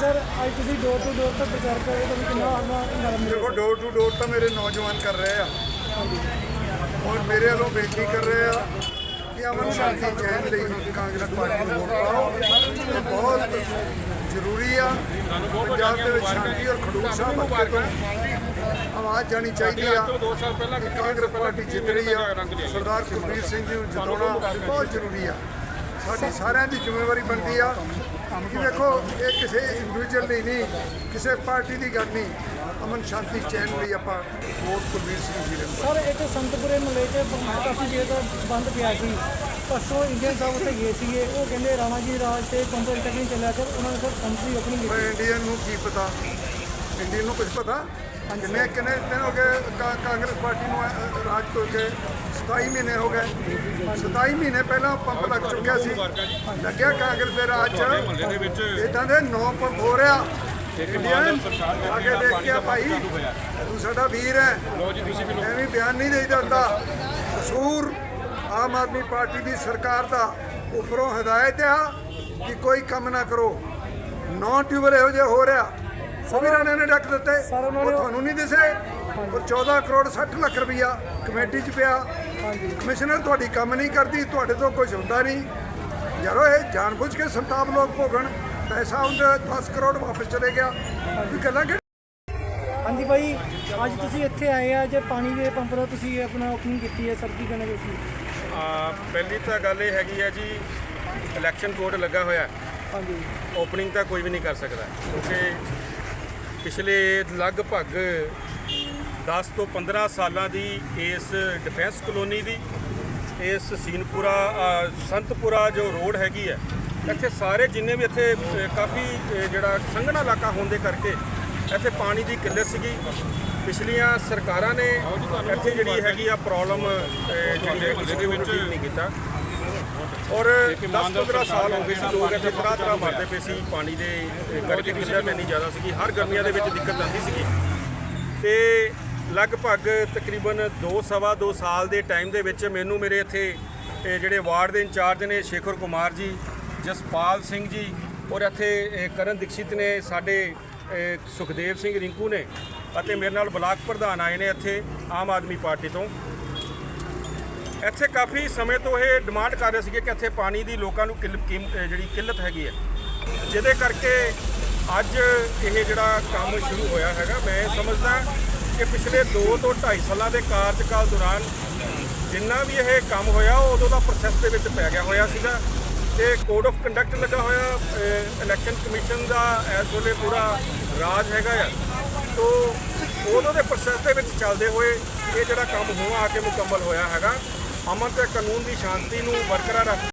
Sir ਅੱਜ ਤੁਸੀਂ door to door ਤੱਕ ਪ੍ਰਚਾਰ ਕਰ ਰਹੇ ਹੋ ਤਾਂ ਕਿੰਨਾ ਆਉਣਾ ਨਰਮ ਦੇਖੋ ਡੋਰ ਟੂ ਡੋਰ ਤਾਂ ਮੇਰੇ ਨੌਜਵਾਨ ਕਰ ਰਹੇ ਆ। ਔਰ ਮੇਰੇ ਵੱਲੋਂ ਬੇਨਤੀ ਕਰ ਰਹੇ ਆ ਕਿ ਅਮਨ ਸ਼ਾਂਤੀ ਚੈਨ ਲਈ ਕਾਂਗਰਸ ਪਾਰਟੀ ਨੂੰ ਵੋਟ ਪਾਓ। ਇਹ ਬਹੁਤ ਜ਼ਰੂਰੀ ਆ ਪੰਜਾਬ ਦੇ ਵਿੱਚ ਸ਼ਾਂਤੀ ਔਰ ਖਡੂਰ ਸਾਹਿਬ ਹਲਕੇ ਤੋਂ ਆਵਾਜ਼ ਜਾਣੀ ਚਾਹੀਦੀ ਆ ਕਿ ਕਾਂਗਰਸ ਪਾਰਟੀ ਜਿੱਤ ਰਹੀ ਆ। ਸਰਦਾਰ ਕੁਲਬੀਰ ਸਿੰਘ ਜੀ ਨੂੰ ਜਿਤਾਉਣਾ ਬਹੁਤ ਜ਼ਰੂਰੀ ਆ। ਸਾਡੀ ਸਾਰਿਆਂ ਦੀ ਜ਼ਿੰਮੇਵਾਰੀ ਬਣਦੀ ਆ। ਕਿ ਦੇਖੋ ਇਹ ਕਿਸੇ ਇੰਡੀਵਿਜੂਅਲ ਲਈ ਨਹੀਂ ਕਿਸੇ ਪਾਰਟੀ ਦੀ ਗੱਲ ਨਹੀਂ। ਅਮਨ ਸ਼ਾਂਤੀ ਚੈਨ ਲਈ ਆਪਾਂ ਵੋਟ ਕੁਲਬੀਰ ਸਿੰਘ ਜੀ ਨੂੰ ਸਰ ਇੱਕ ਸੰਤਪੁਰੇ ਮਲੇ ਤੇ ਕਾਫੀ ਦੇਰ ਦਾ ਬੰਦ ਪਿਆ ਸੀ। ਪਰਸੋਂ ਇੰਡੀਅਨ ਸਾਹਿਬ ਉੱਥੇ ਗਏ ਸੀਗੇ। ਉਹ ਕਹਿੰਦੇ ਰਾਣਾ ਜੀ ਰਾਜ ਤੇ ਤੱਕ ਨਹੀਂ ਚੱਲਿਆ ਸਰ ਉਹਨਾਂ ਨੇ ਸਰ ਕੰਪਨੀ ਓਪਨਿੰਗ ਕੀਤੀ। ਇੰਡੀਅਨ ਨੂੰ ਕੀ ਪਤਾ? ਇੰਡੀਅਨ ਨੂੰ ਕੁਝ ਪਤਾ? ਕਿੰਨੇ ਕਿੰਨੇ ਦਿਨ ਹੋ ਗਏ ਕਾ- ਕਾਂਗਰਸ ਪਾਰਟੀ ਨੂੰ ਅ, ਰਾਜ ਤੋਂ ਕੇ? 27 ਮਹੀਨੇ ਹੋ ਗਏ। 27 ਮਹੀਨੇ ਪਹਿਲਾਂ ਪੰਪ ਲੱਗ ਚੁੱਕਿਆ ਸੀ। ਲੱਗਿਆ ਕਾਂਗਰਸ ਦੇ ਰਾਜ ਦੇ ਚ ਵਿੱਚ ਇਦਾਂ ਦੇ ਨੌ ਪੰਪ ਹੋ ਰਿਹਾ। ਇੰਡੀਅਨ ਦੇਖ ਕੇ ਆ ਭਾਈ ਤੂੰ ਸਾਡਾ ਵੀਰ ਹੈ। ਲੋ ਜੀ ਤੁਸੀਂ ਵੀ ਐਵੇਂ ਬਿਆਨ ਨਹੀਂ ਦੇਈਦਾ ਹੁੰਦਾ ਕਸੂਰ ਆਮ ਆਦਮੀ ਪਾਰਟੀ ਦੀ ਸਰਕਾਰ ਦਾ। ਉੱਪਰੋਂ ਹਦਾਇਤ ਆ ਕਿ ਕੋਈ ਕੰਮ ਨਾ ਕਰੋ। ਨੌ ਟਿਊਬਰ ਇਹੋ ਜਿਹੇ ਹੋ ਰਿਹਾ। ਸੰਵਿਧਾਨ ਨੇ ਡੱਕ ਦਿੱਤੇ। ਉਹ ਤੁਹਾਨੂੰ ਨਹੀਂ ਦਿਸੇ। ਉਹ 14 ਕਰੋੜ 60 ਲੱਖ ਰੁਪਈਆ ਕਮੇਟੀ 'ਚ ਪਿਆ। ਕਮਿਸ਼ਨਰ ਤੁਹਾਡੀ ਕੰਮ ਨਹੀਂ ਕਰਦੀ ਤੁਹਾਡੇ ਤੋਂ ਕੁਝ ਹੁੰਦਾ ਨਹੀਂ। ਯਾਰੋ ਇਹ ਜਾਣਬੁੱਝ ਕੇ ਸੰਤਾਪ ਲੋਕ ਭੋਗਣ। ਪੈਸਾ ਉਹਦੇ 10 ਕਰੋੜ ਵਾਪਸ ਚਲੇ ਗਿਆ। ਵੀ ਗੱਲਾਂ ਕਿ ਹਾਂਜੀ ਭਾਈ ਅੱਜ ਤੁਸੀਂ ਇੱਥੇ ਆਏ ਆ ਜੇ ਪਾਣੀ ਦੇ ਪੰਪ ਦਾ ਤੁਸੀਂ ਆਪਣਾ ਓਪਨਿੰਗ ਕੀਤੀ ਹੈ ਸਰ ਕੀ ਕਹਿਣਾ ਤੁਸੀਂ? ਆ ਪਹਿਲੀ ਤਾਂ ਗੱਲ ਇਹ ਹੈਗੀ ਹੈ ਜੀ ਇਲੈਕਸ਼ਨ ਕੋਡ ਲੱਗਾ ਹੋਇਆ। ਹੈ। ਹਾਂਜੀ। ਓਪਨਿੰਗ ਤਾਂ ਕੋਈ ਵੀ ਨਹੀਂ ਕਰ ਸਕਦਾ ਕਿਉਂਕਿ ਪਿਛਲੇ ਲਗਭਗ 10 ਤੋਂ 15 ਸਾਲਾਂ ਦੀ ਇਸ ਡਿਫੈਂਸ ਕਲੋਨੀ ਦੀ, ਇਸ ਸੀਨਪੁਰਾ ਸੰਤਪੁਰਾ ਜੋ ਰੋਡ ਹੈਗੀ ਹੈ, ਇੱਥੇ ਸਾਰੇ ਜਿੰਨੇ ਵੀ ਇੱਥੇ ਕਾਫੀ ਜਿਹੜਾ ਸੰਘਣਾ ਇਲਾਕਾ ਹੋਣ ਦੇ ਕਰਕੇ ਇੱਥੇ ਪਾਣੀ ਦੀ ਕਿੱਲਤ ਸੀਗੀ। ਪਿਛਲੀਆਂ ਸਰਕਾਰਾਂ ਨੇ ਇੱਥੇ ਜਿਹੜੀ ਹੈਗੀ ਆ ਪ੍ਰੋਬਲਮ ਜਿਹੜੇ ਦੇ ਵਿੱਚ ਠੀਕ ਨਹੀਂ ਕੀਤਾ। ਔਰ 10-15 ਸਾਲ ਹੋ ਗਏ ਸੀ ਲੋਕ ਇੱਥੇ ਤਰ੍ਹਾਂ ਤਰ੍ਹਾਂ ਮਰਦੇ ਪਏ ਸੀ ਪਾਣੀ ਦੇ ਅਹ, ਕਰਕੇ ਕਿੱਲਤ ਇੰਨੀ ਜ਼ਿਆਦਾ ਸੀਗੀ ਹਰ ਗਰਮੀਆਂ ਦੇ ਵਿੱਚ ਦਿੱਕਤ ਆਉਂਦੀ ਸੀਗੀ। ਤੇ ਲਗਭਗ ਤਕਰੀਬਨ 2 ਸਵਾ 2 ਸਾਲ ਦੇ ਟਾਈਮ ਦੇ ਵਿੱਚ ਮੈਨੂੰ ਮੇਰੇ ਇੱਥੇ ਜਿਹੜੇ ਵਾਰਡ ਦੇ ਇੰਚਾਰਜ ਨੇ ਸ਼ੇਖਰ ਕੁਮਾਰ ਜੀ ਜਸਪਾਲ ਸਿੰਘ ਜੀ ਔਰ ਇੱਥੇ ਕਰਨ ਦੀਕਸ਼ਿਤ ਨੇ ਸਾਡੇ ਸੁਖਦੇਵ ਸਿੰਘ ਰਿੰਕੂ ਨੇ ਅਤੇ ਮੇਰੇ ਨਾਲ ਬਲਾਕ ਪ੍ਰਧਾਨ ਆਏ ਨੇ ਇੱਥੇ ਆਮ ਆਦਮੀ ਪਾਰਟੀ ਤੋਂ। ਇੱਥੇ ਕਾਫੀ ਸਮੇਂ ਤੋਂ ਇਹ ਡਿਮਾਂਡ ਕਰ ਰਹੇ ਸੀਗੇ ਕਿ ਇੱਥੇ ਪਾਣੀ ਦੀ ਲੋਕਾਂ ਨੂੰ ਕਿੱਲ- ਕੀਮ- ਜਿਹੜੀ ਕਿੱਲਤ ਹੈਗੀ ਹੈ। ਜਿਹਦੇ ਕਰਕੇ ਅੱਜ ਇਹ ਜਿਹੜਾ ਕੰਮ ਸ਼ੁਰੂ ਹੋਇਆ ਹੈਗਾ, ਮੈਂ ਇਹ ਸਮਝਦਾ ਕਿ ਪਿਛਲੇ 2 ਤੋਂ 2.5 ਸਾਲਾਂ ਦੇ ਕਾਰਜਕਾਲ ਦੌਰਾਨ ਜਿੰਨਾ ਵੀ ਇਹ ਕੰਮ ਹੋਇਆ, ਉਹ ਉਦੋਂ ਦਾ ਪ੍ਰੋਸੈਸ ਦੇ ਵਿੱਚ ਪੈ ਗਿਆ ਹੋਇਆ ਸੀਗਾ। ਤੇ ਕੋਡ ਆਫ ਕੰਡਕਟ ਲੱਗਾ ਹੋਇਆ ਇਲੈਕਸ਼ਨ ਕਮਿਸ਼ਨ ਦਾ, ਇਸ ਵੇਲੇ ਪੂਰਾ ਰਾਜ ਹੈਗਾ ਆ। ਤੋ ਉਦੋਂ ਦੇ ਪ੍ਰੋਸੈਸ ਦੇ ਵਿੱਚ ਚੱਲਦੇ ਹੋਏ ਇਹ ਜਿਹੜਾ ਕੰਮ ਹੁਣ ਆ ਕੇ ਮੁਕੰਮਲ ਹੋਇਆ ਹੈਗਾ, ਅਮਨ ਤੇ ਕਾਨੂੰਨ ਦੀ ਸ਼ਾਂਤੀ ਨੂੰ ਬਰਕਰਾਰ ਰੱਖ